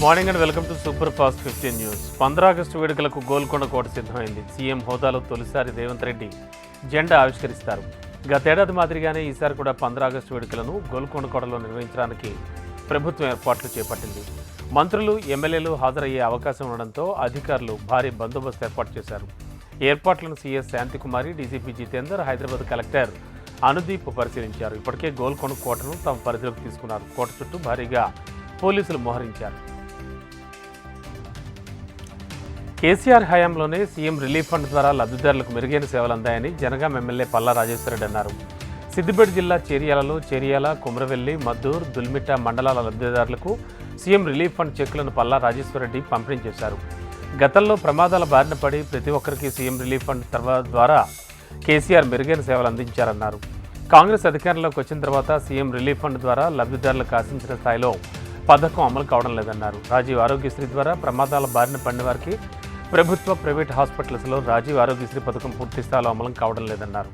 Morning and welcome to super fast fifteen news. పంద్రా August వేడుకలకు గోల్కొండ కోట సిద్ధమైంది. CM హోదాలో తొలిసారి రేవంత్ రెడ్డి జెండా ఆవిష్కరిస్తారు. గతేడాది మాదిరిగానే ఈసారి కూడా పంద్రా ఆగస్టు వేడుకలను గోల్కొండ కోటలో నిర్వహించడానికి ప్రభుత్వం ఏర్పాట్లు చేపట్టింది. మంత్రులు ఎమ్మెల్యేలు హాజరయ్యే అవకాశం ఉండడంతో అధికారులు భారీ బందోబస్తు ఏర్పాటు చేశారు. ఏర్పాట్లను CS Shantikumari DGP Jitender Hyderabad collector Anudeep పరిశీలించారు. ఇప్పటికే గోల్కొండ కోటను తమ పరిధిలోకి తీసుకున్నారు. కోట చుట్టూ భారీగా పోలీసులు మోహరించారు. కేసీఆర్ హయాంలోనే సీఎం రిలీఫ్ ఫండ్ ద్వారా లబ్ధిదారులకు మెరుగైన సేవలు అందాయని జనగాం ఎమ్మెల్యే పల్లా రాజేశ్వరరెడ్డి అన్నారు. సిద్దిపేట జిల్లా చేరియాలలో చేరియాల కుమ్రవెల్లి మద్దూర్ దుల్మిట మండలాల లబ్ధిదారులకు సీఎం రిలీఫ్ ఫండ్ చెక్కులను పల్లా రాజేశ్వరరెడ్డి పంపిణీ చేశారు. గతంలో ప్రమాదాల బారిన పడి ప్రతి ఒక్కరికి సీఎం రిలీఫ్ ఫండ్ ద్వారా కేసీఆర్ మెరుగైన సేవలు అందించారన్నారు. కాంగ్రెస్ అధికారంలోకి వచ్చిన తర్వాత సీఎం రిలీఫ్ ఫండ్ ద్వారా లబ్ధిదారులకు ఆశించిన స్థాయిలో పథకం అమలు కావడం లేదన్నారు. రాజీవ్ ఆరోగ్యశ్రీ ద్వారా ప్రమాదాల బారిన పడిన వారికి ప్రభుత్వ ప్రైవేట్ హాస్పిటల్స్లో రాజీవ్ ఆరోగ్యశ్రీ పథకం పూర్తి స్థాయిలో అమలం కావడం లేదన్నారు.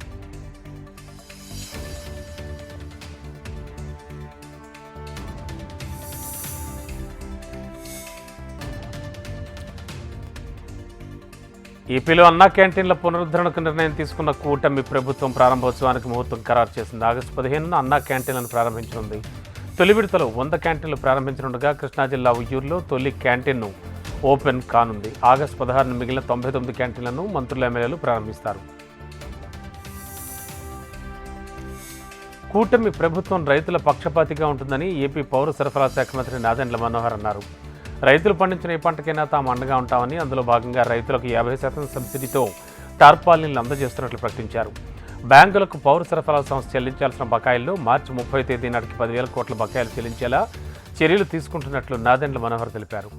ఏపీలో అన్నా క్యాంటీన్ల పునరుద్ధరణకు నిర్ణయం తీసుకున్న కూటమి ప్రభుత్వం ప్రారంభోత్సవానికి ముహూర్తం ఖరారు చేసింది. ఆగస్టు పదిహేనున అన్నా క్యాంటీన్లను ప్రారంభించనుంది. తొలి విడతలో వంద క్యాంటీన్లు ప్రారంభించనుండగా కృష్ణా జిల్లా ఉయ్యూరులో తొలి క్యాంటీన్ను ఓపెన్ కానుంది. ఆగస్టు పదహారున మిగిలిన తొంభై తొమ్మిది క్యాంటీన్లను మంత్రులు ఎమ్మెల్యేలు ప్రారంభిస్తారు. కూటమి ప్రభుత్వం రైతుల పక్షపాతిగా ఉంటుందని ఏపీ పౌర సరఫరా శాఖ మంత్రి నాదెండ్ల మనోహర్ అన్నారు. రైతులు పండించిన ఏ పంటకైనా తాము అండగా ఉంటామని అందులో భాగంగా రైతులకు యాభై శాతం సబ్సిడీతో టార్పాలిన్లు అందజేస్తున్నట్లు ప్రకటించారు. బ్యాంకులకు పౌర సరఫరా సంస్థ చెల్లించాల్సిన బకాయిల్లో మార్చి ముప్పై తేదీ నాటికి పదివేల కోట్ల బకాయిలు చెల్లించేలా చర్యలు తీసుకుంటున్నట్లు నాదెండ్ల మనోహర్ తెలిపారు.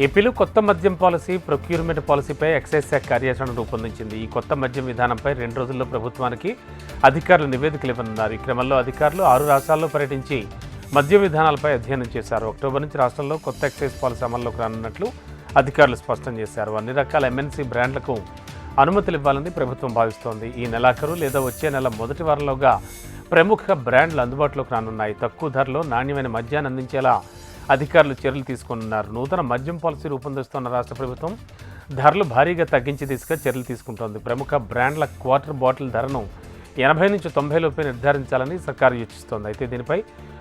ఏపీలో కొత్త మద్యం పాలసీ ప్రొక్యూర్మెంట్ పాలసీపై ఎక్సైజ్ శాఖ కార్యాచరణ రూపొందించింది. ఈ కొత్త మద్యం విధానంపై రెండు రోజుల్లో ప్రభుత్వానికి అధికారులు నివేదికలు ఇవ్వనున్నారు. ఈ క్రమంలో అధికారులు ఆరు రాష్ట్రాల్లో పర్యటించి మద్యం విధానాలపై అధ్యయనం చేశారు. అక్టోబర్ నుంచి రాష్ట్రంలో కొత్త ఎక్సైజ్ పాలసీ అమల్లోకి రానున్నట్లు అధికారులు స్పష్టం చేశారు. అన్ని రకాల ఎంఎన్సీ బ్రాండ్లకు అనుమతులు ఇవ్వాలని ప్రభుత్వం భావిస్తోంది. ఈ నెలాఖరు లేదా వచ్చే నెల మొదటి వారంలోగా ప్రముఖ బ్రాండ్లు అందుబాటులోకి రానున్నాయి. తక్కువ ధరలో నాణ్యమైన మద్యాన్ని అందించేలా అధికారులు చర్యలు తీసుకున్నారు. నూతన మద్యం పాలసీ రూపొందిస్తున్న రాష్ట్ర ప్రభుత్వం ధరలు భారీగా తగ్గించి దిశగా చర్యలు తీసుకుంటోంది. ప్రముఖ బ్రాండ్ల క్వార్టర్ బాటిల్ ధరను ఎనభై నుంచి తొంభై లోపే నిర్ధారించాలని సర్కారు యోచిస్తోంది. అయితే దీనిపై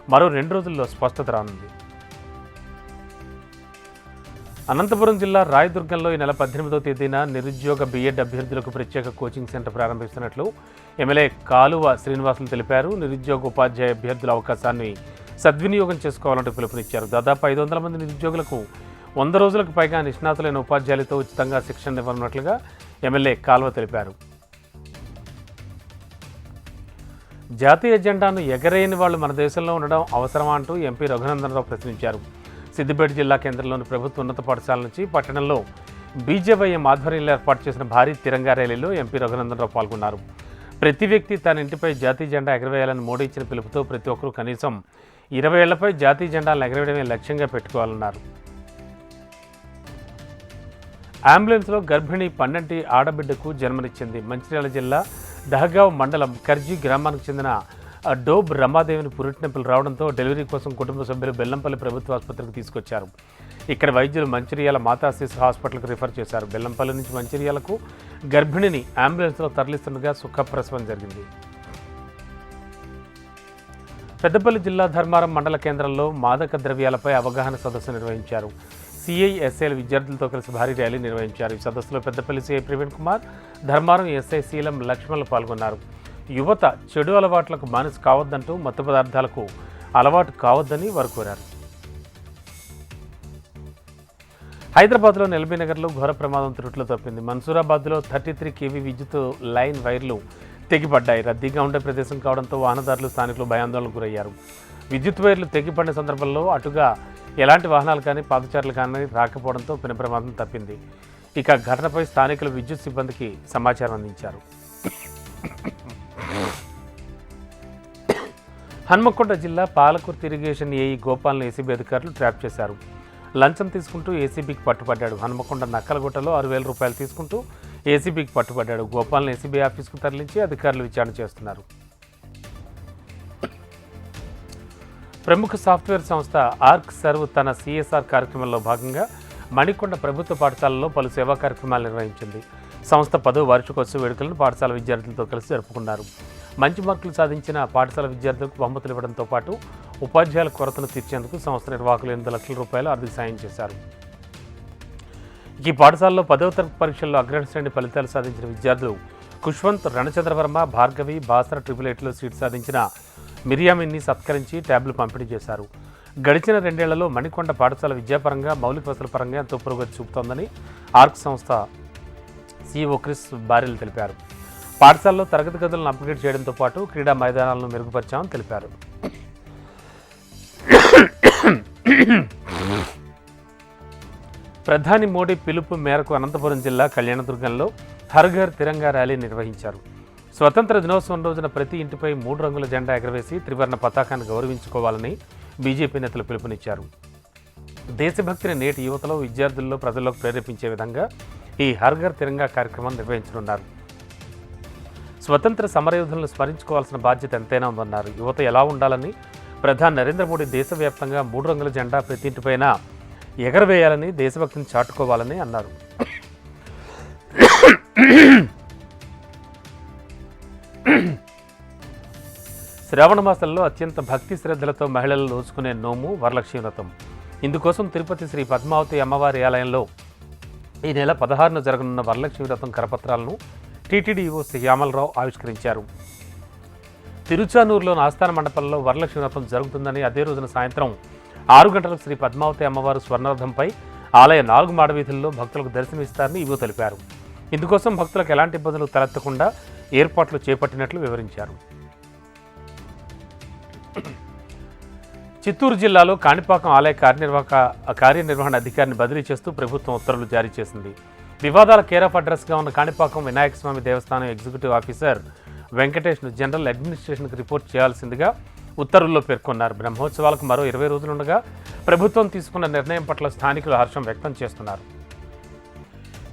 మరో రెండు రోజుల్లో స్పష్టత రానుంది. అనంతపురం జిల్లా రాయదుర్గంలో ఈ నెల పద్దెనిమిదో తేదీన నిరుద్యోగ బీఎడ్ అభ్యర్థులకు ప్రత్యేక కోచింగ్ సెంటర్ ప్రారంభిస్తున్నట్లు ఎమ్మెల్యే కాలువ శ్రీనివాసులు తెలిపారు. నిరుద్యోగ ఉపాధ్యాయ అభ్యర్థుల అవకాశాన్ని సద్వినియోగం చేసుకోవాలంటూ పిలుపునిచ్చారు. దాదాపు ఐదు వందల మంది నిరుద్యోగులకు వంద రోజులకు పైగా నిష్ణాతులైన ఉపాధ్యాయులతో ఉచితంగా శిక్షణ ఇవ్వనున్నట్లుగా ఎమ్మెల్యే కాలువ తెలిపారు. జాతీయ ఎజెండాను ఎగరేయని వాళ్ళు మన దేశంలో ఉండడం అవసరమా అంటూ ఎంపీ రఘునందనరావు ప్రశ్నించారు. సిద్దిపేట జిల్లా కేంద్రంలోని ప్రభుత్వ ఉన్నత పాఠశాల నుంచి పట్టణంలో బీజేవైఎం ఆధ్వర్యంలో ఏర్పాటు చేసిన భారీ తిరంగా ర్యాలీలో ఎంపీ రఘునందనరావు పాల్గొన్నారు. ప్రతి వ్యక్తి తన ఇంటిపై జాతీయ జెండా ఎగరవేయాలని మోడీ ఇచ్చిన పిలుపుతో ప్రతి ఒక్కరూ కనీసం ఇరవై ఏళ్ళపై జాతీయ జెండాలను ఎగరవేయడమే లక్ష్యంగా పెట్టుకోవాలన్నారు. అంబులెన్స్లో గర్భిణి పన్నెంటి ఆడబిడ్డకు జన్మనిచ్చింది మంచిర్యాల జిల్లా దహగావ్ మండలం కర్జీ గ్రామానికి చెందిన డోబ్ రమాదేవిని పురిటినొప్పులు రావడంతో డెలివరీ కోసం కుటుంబ సభ్యులు బెల్లంపల్లి ప్రభుత్వ ఆసుపత్రికి తీసుకొచ్చారు. ఇక్కడ వైద్యులు మంచిర్యాల మాతా శిశు హాస్పిటల్కి రిఫర్ చేశారు. బెల్లంపల్లి నుంచి మంచిర్యాలకు గర్భిణిని అంబులెన్స్లో తరలిస్తుండగా సుఖప్రసవం జరిగింది. పెద్దపల్లి జిల్లా ధర్మారం మండల కేంద్రంలో మాదక ద్రవ్యాలపై అవగాహన సదస్సు నిర్వహించారు. సిఐఎస్ఐల విద్యార్థులతో కలిసి భారీ ర్యాలీ నిర్వహించారు. ఈ సదస్సులో పెద్దపల్లి సిఐ ప్రవీణ్ కుమార్ ధర్మారం ఎస్ఐ శీలం లక్ష్మణులు పాల్గొన్నారు. యువత చెడు అలవాట్లకు బానిస కావద్దంటూ మత్తు పదార్థాలకు అలవాటు కావద్దని వారు కోరారు. హైదరాబాద్లో ఎల్బీ నగర్లో ఘోర ప్రమాదం త్రుట్లు తప్పింది. మన్సూరాబాద్లో థర్టీ త్రీ కేవీ విద్యుత్ లైన్ వైర్లు తెగిపడ్డాయి. రద్దీగా ఉండే ప్రదేశం కావడంతో వాహనదారులు స్థానికులు భయాందోళనకు గురయ్యారు. విద్యుత్ వైర్లు తెగిపడిన సందర్భంలో అటుగా ఎలాంటి వాహనాలు కానీ పాదచారులు కానీ రాకపోవడంతో పెను ప్రమాదం తప్పింది. ఇక ఘటనపై స్థానికులు విద్యుత్ సిబ్బందికి సమాచారం అందించారు. హన్మకొండ జిల్లా పాలకుర్తి ఇరిగేషన్ ఏఈ గోపాల్ని ఏసీబీ అధికారులు ట్రాప్ చేశారు. లంచం తీసుకుంటూ ఏసీబీకి పట్టుబడ్డాడు. హన్మకొండ నక్కలగుట్టలో ఆరు వేల రూపాయలు తీసుకుంటూ ఏసీబీకి పట్టుబడ్డాడు. గోపాల్ని ఏసీబీ ఆఫీస్కు తరలించి అధికారులు విచారణ చేస్తున్నారు. ప్రముఖ సాఫ్ట్వేర్ సంస్థ ఆర్క్ సర్వ్ తన సిఎస్ఆర్ కార్యక్రమంలో భాగంగా మణికొండ ప్రభుత్వ పాఠశాలలో పలు సేవా కార్యక్రమాలు నిర్వహించింది. సంస్థ పదో వార్షికోత్సవ వేడుకలను పాఠశాల విద్యార్థులతో కలిసి జరుపుకున్నారు. మంచి మార్కులు సాధించిన పాఠశాల విద్యార్థులకు బహుమతులు ఇవ్వడంతో పాటు ఉపాధ్యాయుల కొరతను తీర్చేందుకు సంస్థ నిర్వాహకులు ఎనిమిది లక్షల రూపాయలు ఆర్థిక సాయం చేశారు. ఈ పాఠశాలలో పదవ తరగతి పరీక్షల్లో అగ్రహణ శ్రేణి ఫలితాలు సాధించిన విద్యార్థులు కుష్వంత్ రణచంద్రవర్మ భార్గవి బాసర ట్రిపుల్ ఎయిట్లో సీట్ సాధించిన మిరియామిన్ని సత్కరించి ట్యాబ్లు పంపిణీ చేశారు. గడిచిన రెండేళ్ళలో మణికొండ పాఠశాల విద్యాపరంగా మౌలిక వసతుల పరంగా ఎంతో పురోగతి చూపుతోందని ఆర్క్ సంస్థ సీఈఓ క్రిస్ బారెల్ తెలిపారు. పాఠశాలలో తరగతి గదులను అప్గ్రేడ్ చేయడంతో పాటు క్రీడా మైదానాలను మెరుగుపరిచామని తెలిపారు. ప్రధాని మోడీ పిలుపు మేరకు అనంతపురం జిల్లా కళ్యాణదుర్గంలో హర్ఘర్ తిరంగా ర్యాలీ నిర్వహించారు. స్వతంత్ర దినోత్సవం రోజున ప్రతి ఇంటిపై మూడు రంగుల జెండా ఎగరవేసి త్రివర్ణ పతాకాన్ని గౌరవించుకోవాలని బీజేపీ నేతలు పిలుపునిచ్చారు. దేశభక్తిని నేటి యువతలో విద్యార్థుల్లో ప్రజల్లో ప్రేరేపించే విధంగా ఈ హర్ఘర్ తిరంగా కార్యక్రమం నిర్వహించనున్నారు. స్వతంత్ర సమరయోధులను స్మరించుకోవాల్సిన బాధ్యత ఎంతైనా ఉందన్నారు. యువత ఎలా ఉండాలని ప్రధాని నరేంద్ర మోడీ దేశవ్యాప్తంగా మూడు రంగుల జెండా ప్రతి ఇంటిపైన ఎగరవేయాలని దేశభక్తిని చాటుకోవాలని అన్నారు. శ్రావణ మాసంలో అత్యంత భక్తి శ్రద్ధలతో మహిళలు నోచుకునే నోము వరలక్ష్మీ వ్రతం. ఇందుకోసం తిరుపతి శ్రీ పద్మావతి అమ్మవారి ఆలయంలో ఈ నెల పదహారున జరగనున్న వరలక్ష్మి వ్రతం కరపత్రాలను టీటీడీఓ శ్యామలరావు ఆవిష్కరించారు. తిరుచానూరులోని ఆస్థాన మండపంలో వరలక్ష్మి వ్రతం జరుగుతుందని అదే రోజున సాయంత్రం ఆరు గంటలకు శ్రీ పద్మావతి అమ్మవారు స్వర్ణరథంపై ఆలయ నాలుగు మాడవీధుల్లో భక్తులకు దర్శనమిస్తారని ఈవో తెలిపారు. ఇందుకోసం భక్తులకు ఎలాంటి ఇబ్బందులు తలెత్తకుండా ఏర్పాట్లు చేపట్టినట్లు వివరించారు. చిత్తూరు జిల్లాలో కాణిపాకం ఆలయ కార్యనిర్వాహక కార్యనిర్వహణ అధికారిని బదిలీ చేస్తూ ప్రభుత్వం ఉత్తర్వులు జారీ చేసింది. వివాదాల కేర్ ఆఫ్ అడ్రస్గా ఉన్న కాణిపాకం వినాయక స్వామి దేవస్థానం ఎగ్జిక్యూటివ్ ఆఫీసర్ వెంకటేష్ను జనరల్ అడ్మినిస్ట్రేషన్కి రిపోర్ట్ చేయాల్సిందిగా ఉత్తర్వుల్లో పేర్కొన్నారు. బ్రహ్మోత్సవాలకు మరో ఇరవై రోజులుండగా ప్రభుత్వం తీసుకున్న నిర్ణయం పట్ల స్థానికులు హర్షం వ్యక్తం చేస్తున్నారు.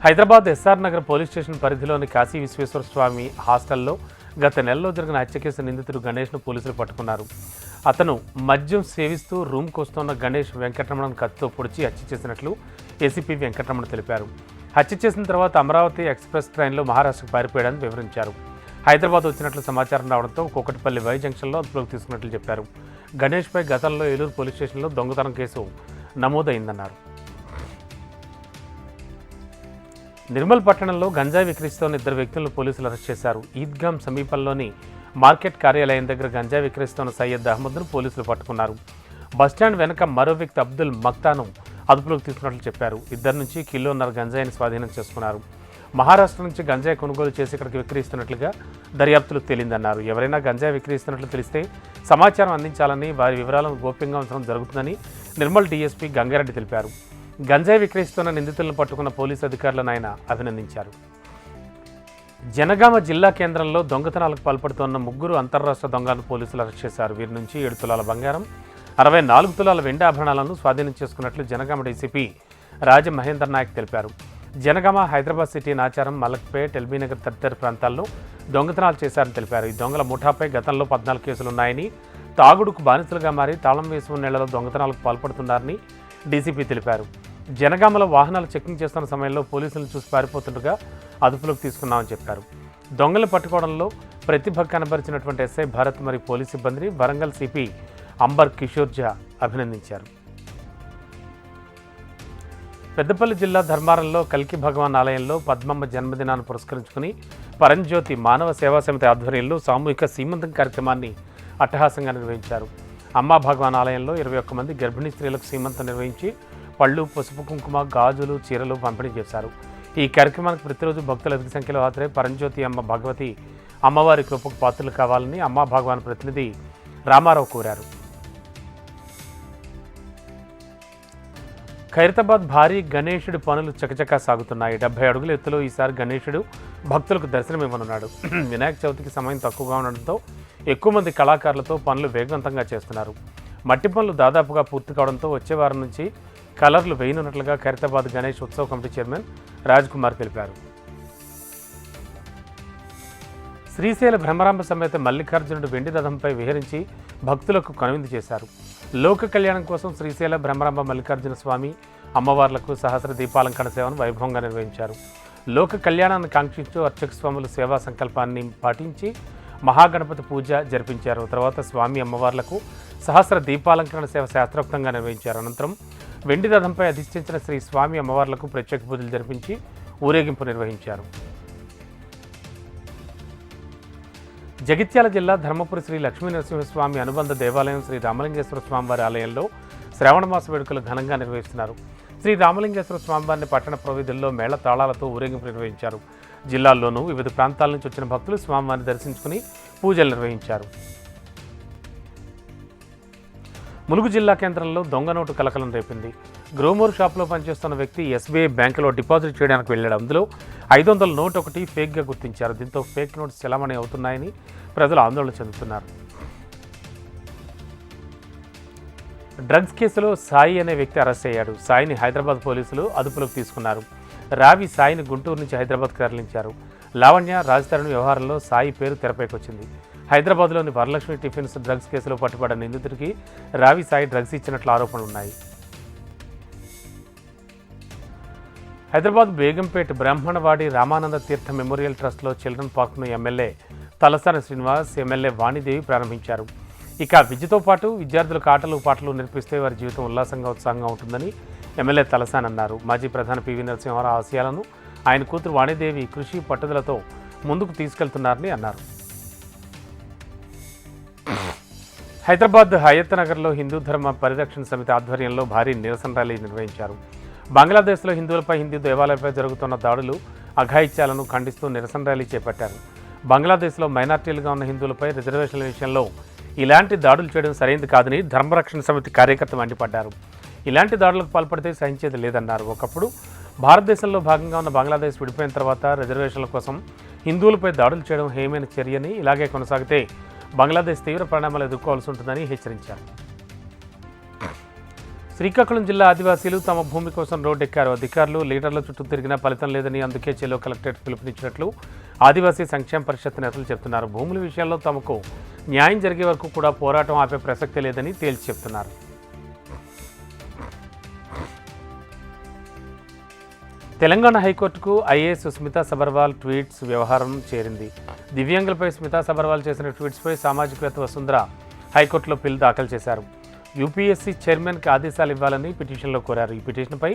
Hyderabad SR Nagar police station పరిధిలోని కాశీ విశ్వేశ్వర స్వామి హాస్టల్లో గత నెలలో జరిగిన హత్య కేసు నిందితుడు గణేష్ను పోలీసులు పట్టుకున్నారు. అతను మద్యం సేవిస్తూ రూమ్కి వస్తున్న గణేష్ వెంకటరమణను కత్తితో పొడిచి హత్య చేసినట్లు ఏసీపీ వెంకటరమణ తెలిపారు. హత్య చేసిన తర్వాత అమరావతి ఎక్స్ప్రెస్ ట్రైన్లో మహారాష్ట్రకు పారిపోయాడని వివరించారు. హైదరాబాద్ వచ్చినట్లు సమాచారం రావడంతో కోకటిపల్లి వై జంక్షన్లో అదుపులోకి తీసుకున్నట్లు చెప్పారు. గణేష్పై గతంలో ఏలూరు పోలీస్ స్టేషన్లో దొంగతనం కేసు నమోదైందన్నారు. నిర్మల్ పట్టణంలో గంజాయి విక్రయిస్తోన్న ఇద్దరు వ్యక్తులను పోలీసులు అరెస్ట్ చేశారు. ఈద్గాం సమీపంలోని మార్కెట్ కార్యాలయం దగ్గర గంజాయి విక్రయిస్తోన్న సయ్యద్ అహ్మద్ను పోలీసులు పట్టుకున్నారు. బస్టాండ్ వెనక మరో వ్యక్తి అబ్దుల్ మక్తాను అదుపులోకి తీసుకున్నట్లు చెప్పారు. ఇద్దరి నుంచి కిలోన్నర గంజాయిని స్వాధీనం చేసుకున్నారు. మహారాష్ట్ర నుంచి గంజాయి కొనుగోలు చేసి ఇక్కడికి విక్రయిస్తున్నట్లుగా దర్యాప్తులు తేలిందన్నారు. ఎవరైనా గంజాయి విక్రయిస్తున్నట్లు తెలిస్తే సమాచారం అందించాలని వారి వివరాలను గోప్యంగా ఉంచడం జరుగుతుందని నిర్మల్ డీఎస్పీ గంగారెడ్డి తెలిపారు. గంజాయి విక్రయిస్తున్న నిందితులను పట్టుకున్న పోలీసు అధికారులను ఆయన అభినందించారు. జనగామ జిల్లా కేంద్రంలో దొంగతనాలకు పాల్పడుతున్న ముగ్గురు అంతర్రాష్ట్ర దొంగలను పోలీసులు అరెస్ట్ చేశారు. వీరి నుంచి ఏడు తులాల బంగారం అరవై నాలుగు తులాల వెండి ఆభరణాలను స్వాధీనం చేసుకున్నట్లు జనగామ డీసీపీ రాజమహేందర్ నాయక్ తెలిపారు. జనగామ హైదరాబాద్ సిటీ నాచారం మలక్పేట్ ఎల్బీనగర్ తదితర ప్రాంతాల్లో దొంగతనాలు చేశారని తెలిపారు. ఈ దొంగల ముఠాపై గతంలో పద్నాలుగు కేసులున్నాయని తాగుడుకు బానిసలుగా మారి తాళం వేసి ఉన్న నెలలో దొంగతనాలకు పాల్పడుతున్నారని డీసీపీ తెలిపారు. జనగామలో వాహనాలు చెకింగ్ చేస్తున్న సమయంలో పోలీసులను చూసి పారిపోతుండగా అదుపులోకి తీసుకున్నామని చెప్పారు. దొంగలు పట్టుకోవడంలో ప్రతిభ కనబరిచినటువంటి ఎస్ఐ భారత్ మరియు పోలీస్ సిబ్బందిని వరంగల్ సిపి అంబర్ కిషోర్జా అభినందించారు. పెద్దపల్లి జిల్లా ధర్మారంలో కల్కి భగవాన్ ఆలయంలో పద్మమ్మ జన్మదినాన్ని పురస్కరించుకుని పరంజ్యోతి మానవ సేవా సమితి ఆధ్వర్యంలో సామూహిక సీమంతం కార్యక్రమాన్ని అట్టహాసంగా నిర్వహించారు. అమ్మా భగవాన్ ఆలయంలో ఇరవై ఒక్క మంది గర్భిణీ స్త్రీలకు సీమంతం నిర్వహించి పళ్ళు పసుపు కుంకుమ గాజులు చీరలు పంపిణీ చేశారు. ఈ కార్యక్రమానికి ప్రతిరోజు భక్తులు అధిక సంఖ్యలో హాజరై పరంజ్యోతి అమ్మ భగవతి అమ్మవారి కృపకు పాత్రలు కావాలని అమ్మా భగవాన్ ప్రతినిధి రామారావు కోరారు. ఖైరతాబాద్ భారీ గణేశుడి పనులు చకచకా సాగుతున్నాయి. డెబ్బై అడుగుల ఎత్తులో ఈసారి గణేశుడు భక్తులకు దర్శనమివ్వనున్నాడు వినాయక చవితికి సమయం తక్కువగా ఉండడంతో ఎక్కువ మంది కళాకారులతో పనులు వేగవంతంగా చేస్తున్నారు. మట్టి పనులు దాదాపుగా పూర్తి కావడంతో వచ్చే వారం నుంచి కలర్లు వేయనున్నట్లుగా ఖైరతాబాద్ గణేష్ ఉత్సవ కమిటీ చైర్మన్ రాజ్ కుమార్ తెలిపారు. శ్రీశైల భ్రమరాంబ సమేత మల్లికార్జునుడు వెండి రథంపై విహరించి భక్తులకు కనువిందు చేశారు. లోక కళ్యాణం కోసం శ్రీశైల బ్రహ్మరాంబ మల్లికార్జున స్వామి అమ్మవార్లకు సహస్ర దీపాలంకరణ సేవను వైభవంగా నిర్వహించారు. లోక కళ్యాణాన్ని కాంక్షించు అర్చక స్వాములు సేవా సంకల్పాన్ని పాటించి మహాగణపతి పూజ జరిపించారు. తర్వాత స్వామి అమ్మవార్లకు సహస్ర దీపాలంకరణ సేవ శాస్త్రోక్తంగా నిర్వహించారు. అనంతరం వెండి రథంపై అధిష్ఠించిన శ్రీ స్వామి అమ్మవార్లకు ప్రత్యేక పూజలు జరిపించి ఊరేగింపు నిర్వహించారు. జగిత్యాల జిల్లా ధర్మపురి శ్రీ లక్ష్మీ నరసింహస్వామి అనుబంధ దేవాలయం శ్రీ రామలింగేశ్వర స్వామివారి ఆలయంలో శ్రావణమాస వేడుకలు ఘనంగా నిర్వహిస్తున్నారు. శ్రీ రామలింగేశ్వర స్వామివారిని పట్టణ ప్రవిధుల్లో మేళ తాళాలతో ఊరేగింపు నిర్వహించారు. జిల్లాల్లోనూ వివిధ ప్రాంతాల నుంచి వచ్చిన భక్తులు స్వామివారిని దర్శించుకుని పూజలు నిర్వహించారు. ములుగు జిల్లా కేంద్రంలో దొంగ నోటు కలకలం రేపింది. గ్రోమోర్ షాప్లో పనిచేస్తున్న వ్యక్తి ఎస్బీఐ బ్యాంకులో డిపాజిట్ చేయడానికి వెళ్ళాడు. అందులో ఐదు వందల నోట్ ఒకటి ఫేక్గా గుర్తించారు. దీంతో ఫేక్ నోట్స్ చలామణి అవుతున్నాయని ప్రజలు ఆందోళన చెందుతున్నారు. డ్రగ్స్ కేసులో సాయి అనే వ్యక్తి అరెస్ట్ అయ్యాడు. సాయిని హైదరాబాద్ పోలీసులు అదుపులోకి తీసుకున్నారు. రావి సాయిని గుంటూరు నుంచి హైదరాబాద్కు తరలించారు. లావణ్య రాజధాని వ్యవహారంలో సాయి పేరు తెరపైకి వచ్చింది హైదరాబాద్లోని వరలక్ష్మి టిఫిన్స్ డ్రగ్స్ కేసులో పట్టుబడిన నిందితుడికి రావి సాయి డ్రగ్స్ ఇచ్చినట్లు ఆరోపణలున్నాయి. హైదరాబాద్ బేగంపేట బ్రాహ్మణవాడి రామానంద తీర్థ మెమోరియల్ ట్రస్ట్లో చిల్డ్రన్ పార్క్ను ఎమ్మెల్యే తలసాని శ్రీనివాస్ ఎమ్మెల్యే వాణిదేవి ప్రారంభించారు. ఇక విద్యతో పాటు విద్యార్థులకు ఆటలు పాటలు నేర్పిస్తే వారి జీవితం ఉల్లాసంగా ఉత్సాహంగా ఉంటుందని ఎమ్మెల్యే తలసాని అన్నారు. మాజీ ప్రధాని పివి నరసింహారావు ఆశయాలను ఆయన కూతురు వాణిదేవి కృషి పట్టుదలతో ముందుకు తీసుకెళ్తున్నారని అన్నారు. హైదరాబాద్ హయత్ నగర్లో హిందూ ధర్మ పరిరక్షణ సమితి ఆధ్వర్యంలో భారీ నిరసన ర్యాలీ నిర్వహించారు. బంగ్లాదేశ్లో హిందువులపై హిందూ దేవాలయాలపై జరుగుతున్న దాడులు అఘాయిత్యాలను ఖండిస్తూ నిరసన ర్యాలీ చేపట్టారు. బంగ్లాదేశ్లో మైనార్టీలుగా ఉన్న హిందువులపై రిజర్వేషన్ల విషయంలో ఇలాంటి దాడులు చేయడం సరైనది కాదని ధర్మరక్షణ సమితి కార్యకర్త మండిపడ్డారు. ఇలాంటి దాడులకు పాల్పడితే సహించేది లేదన్నారు. ఒకప్పుడు భారతదేశంలో భాగంగా ఉన్న బంగ్లాదేశ్ విడిపోయిన తర్వాత రిజర్వేషన్ల కోసం హిందువులపై దాడులు చేయడం హేమైన చర్యని ఇలాగే కొనసాగితే బంగ్లాదేశ్ తీవ్ర పరిణామాలు ఎదుర్కోవాల్సి ఉంటుందని హెచ్చరించారు. శ్రీకాకుళం జిల్లా ఆదివాసీలు తమ భూమి కోసం రోడ్డెక్కారు. అధికారులు లీడర్ల చుట్టూ తిరిగినా ఫలితం లేదని అందుకే చెలో కలెక్టరేట్ పిలుపునిచ్చినట్లు ఆదివాసీ సంక్షేమ పరిషత్ నేతలు చెబుతున్నారు. భూముల విషయాల్లో తమకు న్యాయం జరిగే వరకు కూడా పోరాటం ఆపే ప్రసక్తి లేదని తేల్చి చెప్తున్నారు. తెలంగాణ హైకోర్టుకు ఐఏఎస్ స్మితా సబర్వాల్ ట్వీట్స్ వ్యవహారం చేరింది. దివ్యాంగులపై స్మితా సబర్వాల్ చేసిన ట్వీట్స్పై సామాజికవేత్త వసుంధర హైకోర్టులో పిల్ దాఖలు చేశారు. యూపీఎస్సీ చైర్మన్కి ఆదేశాలు ఇవ్వాలని పిటిషన్లో కోరారు. ఈ పిటిషన్పై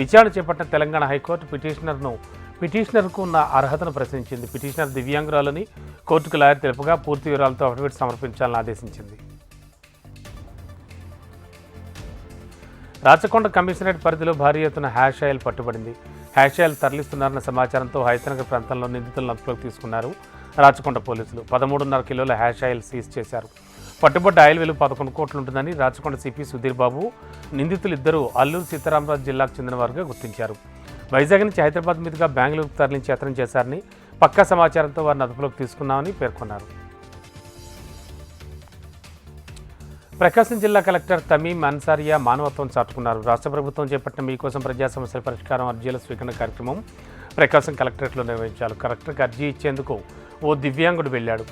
విచారణ చేపట్టిన తెలంగాణ హైకోర్టు పిటిషనర్ను పిటిషనర్కు ఉన్న అర్హతను ప్రశ్నించింది. పిటిషనర్ దివ్యాంగురాలని కోర్టుకు లాయర్ తెలుపుగా పూర్తి వివరాలతో అఫిడవిట్ సమర్పించాలని ఆదేశించింది. రాచకొండ కమిషనరేట్ పరిధిలో భారీ ఎత్తున హ్యాష్ ఆయిల్ పట్టుబడింది. హ్యాష్ ఆయిల్ తరలిస్తున్నారన్న సమాచారంతో హైతనగర్ ప్రాంతంలో నిందితులను అదుపులోకి తీసుకున్నారు రాచకొండ పోలీసులు. పదమూడున్నర కిలోల హ్యాష్ ఆయిల్ సీజ్ చేశారు. పట్టుబడ్డ ఆయిల్ విలువ పదకొండు కోట్లుంటుందని రాచకొండ సిపి సుధీర్ బాబు నిందితులిద్దరూ అల్లూరు సీతారామరాజు జిల్లాకు చెందినవారుగా గుర్తించారు. వైజాగ్ నుంచి హైదరాబాద్ మీదుగా బెంగళూరుకు తరలించి యత్నం చేశారని పక్కా సమాచారంతో వారిని అదుపులోకి తీసుకున్నామని పేర్కొన్నారు. ప్రకాశం జిల్లా కలెక్టర్ తమీం అన్సారియా మానవత్వం చాటుకున్నారు. రాష్ట్ర ప్రభుత్వం చేపట్టిన మీకోసం ప్రజా సమస్యల పరిష్కారం అర్జీల స్వీకరణ కార్యక్రమం ప్రకాశం కలెక్టరేట్లో నిర్వహించారు. కలెక్టర్కి అర్జీ ఇచ్చేందుకు ఓ దివ్యాంగుడు వెళ్ళాడు.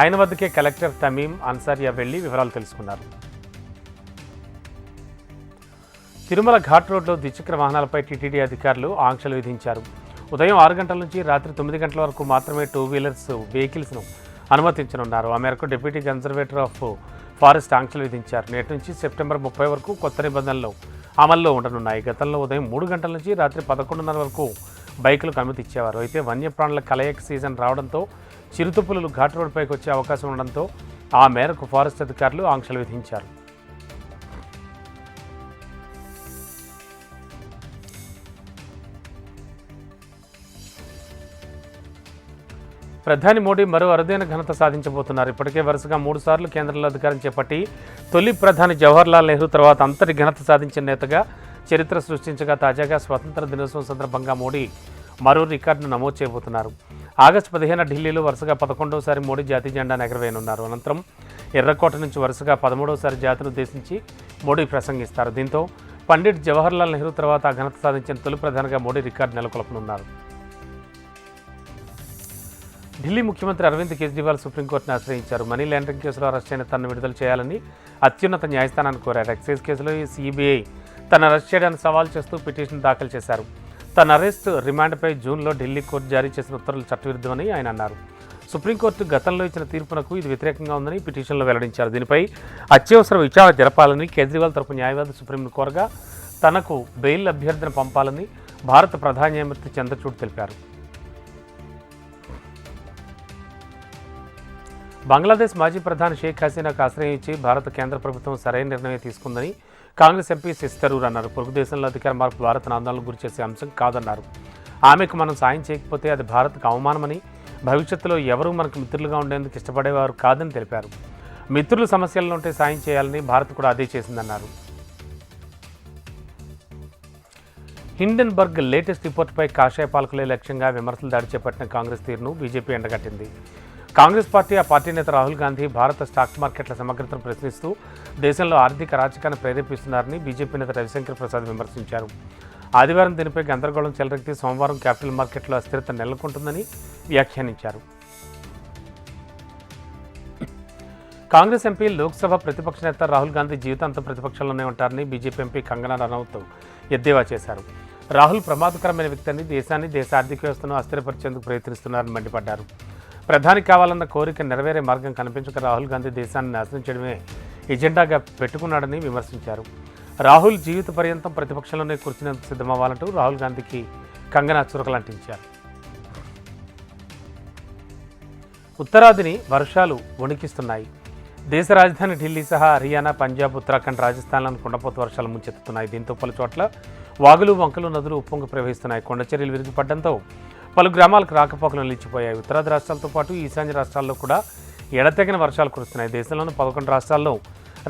ఆయన వద్దకే కలెక్టర్ తమీం అన్సారియా వెళ్ళి వివరాలు తెలుసుకున్నారు. తిరుమల ఘాట్ రోడ్లో ద్విచక్ర వాహనాలపై టీటీడీ అధికారులు ఆంక్షలు విధించారు. ఉదయం ఆరు గంటల నుంచి రాత్రి తొమ్మిది గంటల వరకు మాత్రమే టూ వీలర్స్ వెహికల్స్ను అనుమతించనున్నారు. ఆ మేరకు డిప్యూటీ కన్జర్వేటర్ ఆఫ్ ఫారెస్ట్ ఆంక్షలు విధించారు. నేటి నుంచి సెప్టెంబర్ ముప్పై వరకు కొత్త నిబంధనలు అమల్లో ఉండనున్నాయి. గతంలో ఉదయం మూడు గంటల నుంచి రాత్రి పదకొండున్నర వరకు బైకులకు అనుమతి ఇచ్చేవారు. అయితే వన్యప్రాణుల కలయిక సీజన్ రావడంతో చిరుతపులులు ఘాట్ రోడ్డుపైకి వచ్చే అవకాశం ఉండడంతో ఆ మేరకు ఫారెస్ట్ అధికారులు ఆంక్షలు విధించారు. ప్రధాని మోడీ మరో అరుదైన ఘనత సాధించబోతున్నారు. ఇప్పటికే వరుసగా మూడుసార్లు కేంద్రంలో అధికారం చేపట్టి తొలి ప్రధాని జవహర్లాల్ నెహ్రూ తర్వాత అంతటి ఘనత సాధించిన నేతగా చరిత్ర సృష్టించగా తాజాగా స్వతంత్ర దినోత్సవం సందర్భంగా మోడీ మరో రికార్డును నమోదు చేయబోతున్నారు. ఆగస్టు పదిహేను ఢిల్లీలో వరుసగా పదకొండవసారి మోడీ జాతీయ జెండాను ఎగరవేయనున్నారు అనంతరం ఎర్రకోట నుంచి వరుసగా పదమూడవసారి జాతిని ఉద్దేశించి మోడీ ప్రసంగిస్తారు. దీంతో పండిట్ జవహర్లాల్ నెహ్రూ తర్వాత ఘనత సాధించిన తొలి ప్రధానిగా మోడీ రికార్డు నెలకొల్పనున్నారు. ఢిల్లీ ముఖ్యమంత్రి అరవింద్ కేజ్రీవాల్ సుప్రీంకోర్టును ఆశ్రయించారు. మనీ లాండరింగ్ కేసులో అరెస్ట్ అయిన తనను విడుదల చేయాలని అత్యున్నత న్యాయస్థానాన్ని కోరారు. ఎక్సైజ్ కేసులో ఈ సిబిఐ తన అరెస్ట్ చేయడాన్ని సవాల్ చేస్తూ పిటిషన్ దాఖలు చేశారు. తన అరెస్ట్ రిమాండ్పై జూన్లో ఢిల్లీ కోర్టు జారీ చేసిన ఉత్తర్వులు చట్టవిరుద్ధమని ఆయన అన్నారు. సుప్రీంకోర్టు గతంలో ఇచ్చిన తీర్పునకు ఇది వ్యతిరేకంగా ఉందని పిటిషన్లో వెల్లడించారు. దీనిపై అత్యవసర విచారణ జరపాలని కేజ్రీవాల్ తరపు న్యాయవాది సుప్రీంను కోరగా తనకు బెయిల్ అభ్యర్థన పంపాలని భారత ప్రధాన న్యాయమూర్తి చంద్రచూడ్ తెలిపారు. బంగ్లాదేశ్ మాజీ ప్రధాని షేక్ హసీనాకు ఆశ్రయం ఇచ్చి భారత కేంద్ర ప్రభుత్వం సరైన నిర్ణయం తీసుకుందని కాంగ్రెస్ ఎంపీ శశి తరూర్ అన్నారు. పొరుగు దేశంలో అధికార మార్పు భారత్ను ఆందోళనకు గురి చేసే అంశం కాదన్నారు. ఆమెకు మనం సాయం చేయకపోతే అది భారత్కు అవమానమని భవిష్యత్తులో ఎవరూ మనకు మిత్రులుగా ఉండేందుకు ఇష్టపడేవారు కాదని తెలిపారు. మిత్రులు సమస్యల్లో ఉంటే సాయం చేయాలని భారత్ కూడా అదే చేసిందన్నారు. హిండెన్బర్గ్ లేటెస్ట్ రిపోర్ట్పై కాషాయ పాలకులే లక్ష్యంగా విమర్శలు దాడి చేపట్టిన కాంగ్రెస్ తీరును బీజేపీ ఎండగట్టింది. కాంగ్రెస్ పార్టీ ఆ పార్టీ నేత రాహుల్ గాంధీ భారత స్టాక్ మార్కెట్ల సమగ్రతను ప్రశ్నిస్తూ దేశంలో ఆర్థిక రాజకాన్ని ప్రేరేపిస్తున్నారని బీజేపీ నేత రవిశంకర్ ప్రసాద్ విమర్శించారు. ఆదివారం దీనిపై గందరగోళం చెలరెక్కి సోమవారం క్యాపిటల్ మార్కెట్లో అస్థిరత నెలకొంటుందని వ్యాఖ్యానించారు. కాంగ్రెస్ ఎంపీ లోక్సభ ప్రతిపక్ష నేత రాహుల్ గాంధీ జీవితాంతం ప్రతిపక్షంలోనే ఉంటారని బీజేపీ ఎంపీ కంగనా రనౌత్ ఎద్దేవా చేశారు. రాహుల్ ప్రమాదకరమైన వ్యక్తి అని దేశాన్ని దేశ ఆర్థిక వ్యవస్థను అస్థిరపరిచేందుకు ప్రయత్నిస్తున్నారని మండిపడ్డారు. ప్రధాని కావాలన్న కోరిక నెరవేరే మార్గం కనిపించక రాహుల్ గాంధీ దేశాన్ని నాశనం చేయడమే ఎజెండాగా పెట్టుకున్నాడని విమర్శించారు. రాహుల్ జీవిత పర్యంతం ప్రతిపక్షంలోనే కూర్చునేందుకు సిద్ధమవ్వాలంటూ రాహుల్ గాంధీకి కంగనా చురకలంటించారు. ఉత్తరాదిని వర్షాలు వణికిస్తున్నాయి. దేశ రాజధాని ఢిల్లీ సహా హర్యానా పంజాబ్ ఉత్తరాఖండ్ రాజస్థాన్లను కుండపోత వర్షాలు ముంచెత్తుతున్నాయి. దీంతో పలు చోట్ల వాగులు వంకలు నదులు ఉప్పొంగి ప్రవహిస్తున్నాయి. కొండచర్యలు విరిగిపడడంతో పలు గ్రామాలకు రాకపోకలు నిలిచిపోయాయి. ఉత్తరాది రాష్ట్రాలతో పాటు ఈశాన్య రాష్ట్రాల్లో కూడా ఎడతెగిన వర్షాలు కురుస్తున్నాయి. దేశంలోని పదకొండు రాష్ట్రాల్లో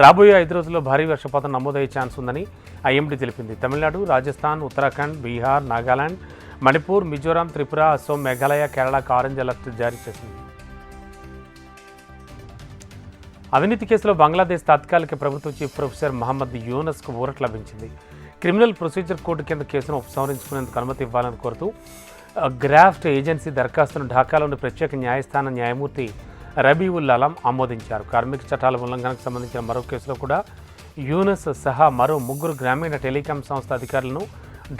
రాబోయే ఐదు రోజుల్లో భారీ వర్షపాతం నమోదయ్యే ఛాన్స్ ఉందని ఐఎండీ తెలిపింది. తమిళనాడు రాజస్థాన్ ఉత్తరాఖండ్ బీహార్ నాగాలాండ్ మణిపూర్ మిజోరాం త్రిపుర అసోం మేఘాలయ కేరళకు ఆరెంజ్ అలర్ట్ జారీ చేసింది. అవినీతి కేసులో బంగ్లాదేశ్ తాత్కాలిక ప్రభుత్వ చీఫ్ ప్రొఫెసర్ మహమ్మద్ యూనస్కు ఊరట లభించింది. క్రిమినల్ ప్రొసీజర్ కోర్టు కింద కేసును ఉపసంహరించుకునేందుకు అనుమతి ఇవ్వాలని కోరుతూ గ్రాఫ్ట్ ఏజెన్సీ దరఖాస్తును ఢాకాలోని ప్రత్యేక న్యాయస్థాన న్యాయమూర్తి రబీవుల్ అలం ఆమోదించారు. కార్మిక చట్టాల ఉల్లంఘనకు సంబంధించిన మరో కేసులో కూడా యూనస్ సహా మరో ముగ్గురు గ్రామీణ టెలికాం సంస్థ అధికారులను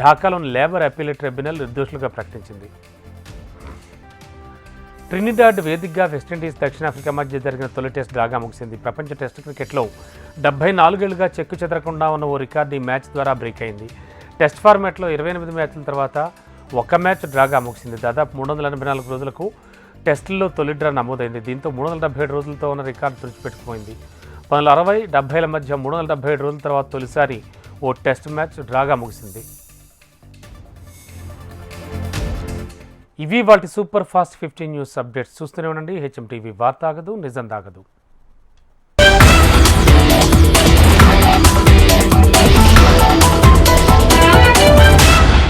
ఢాకాలోని లేబర్ అప్పీల్ ట్రిబ్యునల్ నిర్దోషులుగా ప్రకటించింది. ట్రినిడాడ్ వేదికగా వెస్టిండీస్ దక్షిణాఫ్రికా మధ్య జరిగిన తొలి టెస్ట్ డ్రాగా ముగిసింది. ప్రపంచ టెస్ట్ క్రికెట్లో డెబ్బై నాలుగేళ్ళుగా చెక్కు చెదరకుండా ఉన్న ఓ రికార్డు ఈ మ్యాచ్ ద్వారా బ్రేక్ అయింది. టెస్ట్ ఫార్మాట్లో ఇరవై ఎనిమిది మ్యాచ్ల తర్వాత ఒక మ్యాచ్ డ్రాగా ముగిసింది. దాదాపు మూడు వందల ఎనభై నాలుగు రోజులకు టెస్టుల్లో తొలి డ్రా నమోదైంది. దీంతో మూడు వందల డెబ్బై ఏడు రోజులతో ఉన్న రికార్డు తుడిచిపెట్టుకుపోయింది. పంతొమ్మిది అరవై డెబ్బైల మధ్య మూడు వందల డెబ్బై ఏడు రోజుల తర్వాత తొలిసారి ఓ టెస్ట్ మ్యాచ్ డ్రాగా ముగిసింది. ఇవి వాటి super fast fifteen news updates. చూస్తూనే ఉండండి. హెచ్ఎం టీవీ వార్త ఆగదు నిజం దాగదు.